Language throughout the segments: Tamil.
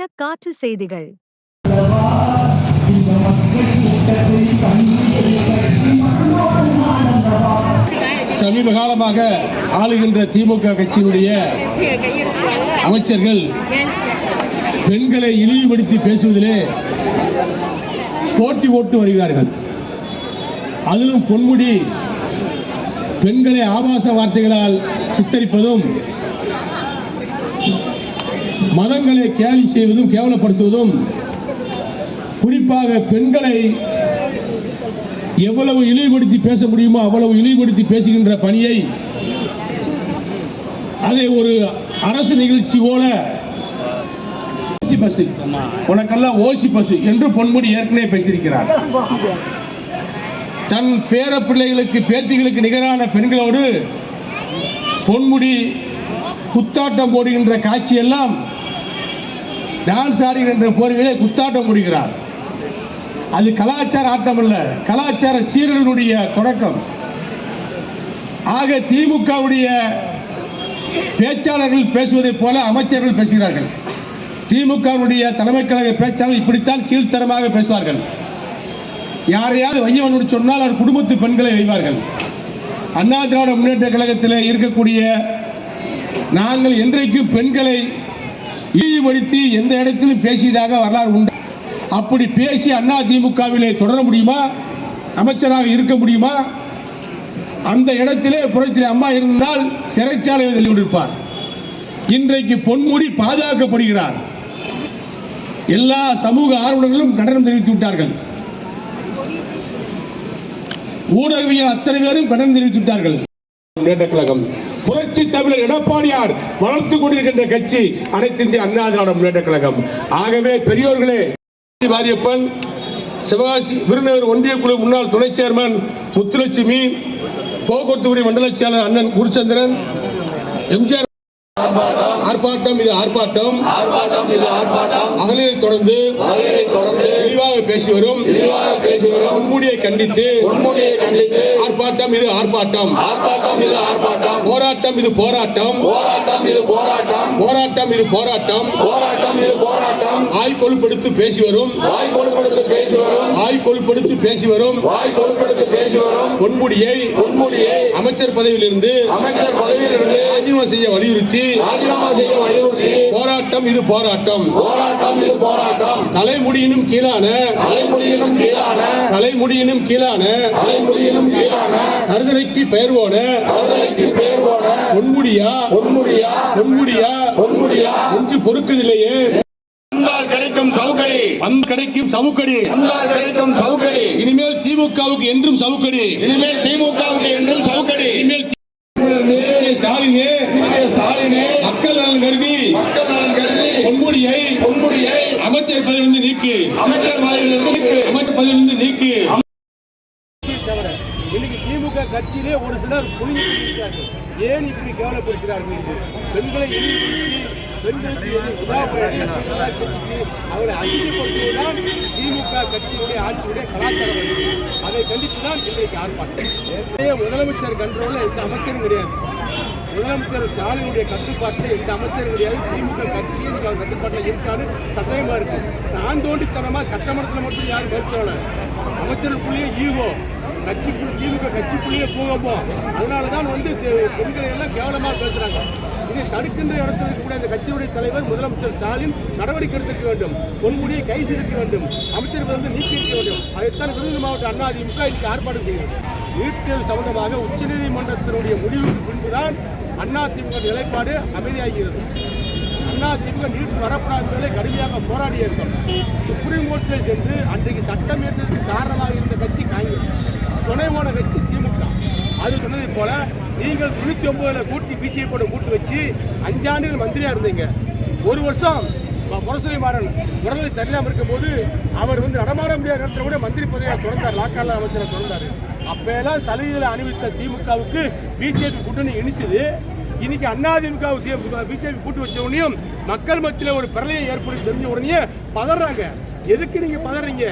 இன்றையன காற்று செய்திகள். சமீப காலமாக ஆளுகின்ற திமுக கட்சியினுடைய அமைச்சர்கள் பெண்களை இழிவுபடுத்தி பேசுவதிலே போட்டி போட்டு வருகிறார்கள். அதிலும் பொன்முடி பெண்களை ஆபாச வார்த்தைகளால் சித்தரிப்பதும் மதங்களை கேலி செய்வதும் கேவலப்படுத்துவதும் குறிப்பாக பெண்களை எவ்வளவு இழிவுபடுத்தி பேச முடியுமோ அவ்வளவு இழிவுபடுத்தி பேசுகின்ற பணியை அதை ஒரு அரசு நிகழ்ச்சி போல ஓசி பஸ் உனக்கெல்லாம் ஓசி பஸ் என்று பொன்முடி ஏற்கனவே பேசியிருக்கிறார். தன் பேர பிள்ளைகளுக்கு பேத்திகளுக்கு நிகரான பெண்களோடு பொன்முடி குத்தாட்டம் போடுகின்ற காட்சியெல்லாம் டான்ஸ் ஆடுகின்ற போர்விலே குத்தாட்டம் முடிகிறார். அது கலாச்சார ஆட்டம் அல்ல கலாச்சார சீரழினுடைய தொடக்கம். ஆக திமுகவுடைய பேச்சாளர்கள் பேசுவதைப் போல அமைச்சர்கள் பேசுகிறார்கள். திமுகவுடைய தலைமை கழக பேச்சாளர் இப்படித்தான் கீழ்த்தரமாக பேசுவார்கள். யாரையாவது வையவன் சொன்னால் அவர் குடும்பத்து பெண்களை வைவார்கள். அண்ணா திராவிட முன்னேற்ற கழகத்தில் இருக்கக்கூடிய நாங்கள் என்றைக்கும் பெண்களை இழிவுபடுத்தி எந்த இடத்திலும் பேசியதாக வரலாறு உண்டு. அப்படி பேசி அண்ணா திமுகவிலே தொடர முடியுமா? அமைச்சராக இருக்க முடியுமா? அந்த இடத்திலே புறத்திலே அம்மா இருந்தால் சிறைச்சாலையில் தள்ளிவிட்டிருப்பார் இன்றைக்கு பொன்முடி பாதுகாக்கப்படுகிறார். எல்லா சமூக ஆர்வலர்களும் கண்டனம் தெரிவித்து விட்டார்கள். ஊடகவியல் அத்தனை பேரும் கண்டனம் தெரிவித்து விட்டார்கள். முன்னேற்ற கழகம் புரட்சி தமிழர் எடப்பாடியார் வளர்த்து கொண்டிருக்கின்ற கட்சி அனைத்து இந்திய அண்ணா திராவிட முன்னேற்ற கழகம் ஆகவே பெரியோர்களே மாரியப்பன் சிவகாசி விருதுநகர் ஒன்றிய குழு முன்னாள் துணை சேர்மன் முத்துலட்சுமி போக்குவரத்து துறை மண்டல செயலர் அண்ணன் குருச்சந்திரன் எம்ஜிஆர் ஆர்ப்பாட்டம். இது ஆர்ப்பாட்டம். ஆர்ப்பாட்டம் இது ஆர்ப்பாட்டம். மகளிரை தொடர்ந்து மகளிரை தொடர்ந்து விரிவாக பேசி வரும். விரிவாக பேசி வரும். முன்மூடியை கண்டித்து உண்மையை கண்டித்து ஆர்ப்பாட்டம் இது ஆர்ப்பாட்டம். ஆர்ப்பாட்டம் இது ஆர்ப்பாட்டம். போராட்டம் இது போராட்டம். போராட்டம் இது போராட்டம். போராட்டம் இது போராட்டம். போராட்டம் இது போராட்டம். வாய் கொழுப்படுத்து பேசி வரும். வாய் கொழுப்படுத்து பேசி வரும். வாய் கொழுப்படுத்து பேசி வரும். வாய் கொழுப்படுத்து பேசி வரும். பொன்முடியை உண்மையை அமைச்சர் பதவியிலிருந்து அமைச்சர் பதவியிலிருந்து ராஜினாமா செய்ய வலியுறுத்தி போராட்டம் இது போராட்டம். போராட்டம் இது போராட்டம். தலைமுடியினும் கீழான. தலைமுடியினும் கீழான. தலைமுடியினும் கீழான. தலைமுடியினும் கீழான. கருதலைக்கு பெயர் போன கருதலைக்கு பேர் போன பொன்முடியா. பொன்முடியா. பொன்முடியா. பொன்முடியா. ஒன்று பொறுக்குதில்லையே. கிடைக்கும் சவுக்கடி. வந்து கிடைக்கும் சவுக்கடி. வந்தால் கிடைக்கும் சவுக்கடி. இனிமேல் திமுகவுக்கு என்றும் சவுக்கடி. இனிமேல் திமுகவுக்கு என்றும் சவுக்கடி. இனிமேல் ஸ்டாலினே. ஸ்டாலினே மக்கள் நலன் கருதி மக்கள் நலன் கருதி பொன்முடியை பொன்முடியை அமைச்சர் பதவியிலிருந்து நீக்கு. அமைச்சர் பதவியிலிருந்து அமைச்சர் பதவியிலிருந்து நீக்கு. இன்னைக்கு திமுக கட்சியிலே ஒரு சிலர் புரிஞ்சிருக்கிறார்கள் ஏன் இப்படி கேவலப்படுகிறார்கள் என்று? பெண்களை பெண்களுக்கு அவரை அசிங்கப்படுத்துவதுதான் திமுக கட்சியுடைய ஆட்சியுடைய கலாச்சாரம். அதை கண்டித்து தான் இன்றைக்கு ஆர்ப்பாட்டம். முதலமைச்சர் கண்ட்ரோலில் எந்த அமைச்சரும் கிடையாது. முதலமைச்சர் ஸ்டாலினுடைய கட்டுப்பாட்டில் எந்த அமைச்சரும் கிடையாது. திமுக கட்சியே இன்னைக்கு கட்டுப்பாட்டில் இருக்காது சந்தேகமா இருக்கு. தான் தோண்டித்தனமா சட்டமன்றத்தில் மட்டும் யாரும் பேசல அமைச்சருக்குள்ளேயே ஈகோ. கட்சிக்குள் திமுக கட்சிக்குள்ளேயே போகப்போம் அதனால தான் வந்து பெண்களை எல்லாம் கேவலமாக பேசுறாங்க. இதை தடுக்கின்ற இடத்தில் இருக்கக்கூடிய அந்த கட்சியுடைய தலைவர் முதலமைச்சர் ஸ்டாலின் நடவடிக்கை எடுத்துக்க வேண்டும். பொன்முடியை கை இருக்க வேண்டும். அமைச்சர்கள் வந்து நீக்கி இருக்க வேண்டும். அதைத்தான் விருதுநகர் மாவட்ட அண்ணா அதிமுக இன்னைக்கு ஆர்ப்பாட்டம் வேண்டும் நீட் தேர்வு சம்பந்தமாக உச்சநீதிமன்றத்தினுடைய முடிவுக்கு பின்புதான் அண்ணா திமுக நிலைப்பாடு அமைதியாகிறது. அண்ணா திமுக நீட் வரப்படாத கடுமையாக போராடி இருந்தோம் சுப்ரீம் கோர்ட்டில் சென்று அன்றைக்கு சட்டம் ஏற்றதுக்கு காரணமாக இருந்த கட்சி காங்கிரஸ். துணை போன கட்சி திமுக. அது சொன்னதை போல நீங்கள் தொண்ணூற்றி ஒன்பதில் கூட்டி பிசிஐ கூட கூட்டு வச்சு அஞ்சாண்டுகள் மந்திரியாக இருந்தீங்க. ஒரு வருஷம் ம- முரசொலி மாறன் உடல்நிலை சரியில்லாம இருக்கும்போது அவர் வந்து நடமாட முடியாத நேரத்தில் கூட மந்திரி பதவியாக தொடர்ந்தார் லாக்கால அமைச்சரை தொடர்ந்தார். அப்பெல்லாம் சலுகைகளை அணிவித்த திமுகவுக்கு பிஜேபி கூட்டணி இணைச்சது இன்னைக்கு அண்ணா திமுக பிஜேபி கூட்டு வச்ச உடனேயும் மக்கள் மத்தியில் ஒரு பிரளயம் ஏற்படுத்தி தெரிஞ்ச உடனே பதறாங்க. எதுக்கு நீங்க பதறீங்க?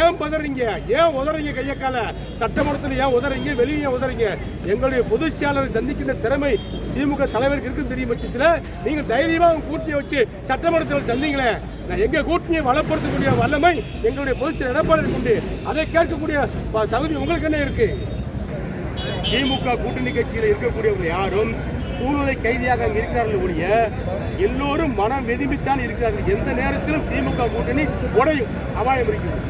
ஏன் பதறீங்க? ஏன் உதறீங்க கையக்கால சட்டமன்றத்தில் ஏன் உதறீங்க? வெளியே ஏன் உதறீங்க? எங்களுடைய பொதுச் செயலரை சந்திக்கின்ற திறமை திமுக தலைவருக்கு இருக்குன்னு தெரியும் பட்சத்தில் நீங்கள் தைரியமாக அவங்க கூட்டணியை வச்சு சட்டமன்றத்தில் சந்திங்களேன் நான் எங்கள் கூட்டணியை வளப்படுத்தக்கூடிய வல்லமை எங்களுடைய பொதுச் செயலர் உண்டு. அதை கேட்கக்கூடிய தகுதி உங்களுக்கு என்ன இருக்கு? திமுக கூட்டணி கட்சியில் இருக்கக்கூடியவங்க யாரும் சூழ்நிலை கைதியாக அங்கே இருக்கிறார்கள் ஒழிய எல்லோரும் மனம் வெதும்பித்தான் இருக்கிறார்கள். எந்த நேரத்திலும் திமுக கூட்டணி உடையும் அபாயம் இருக்கிறது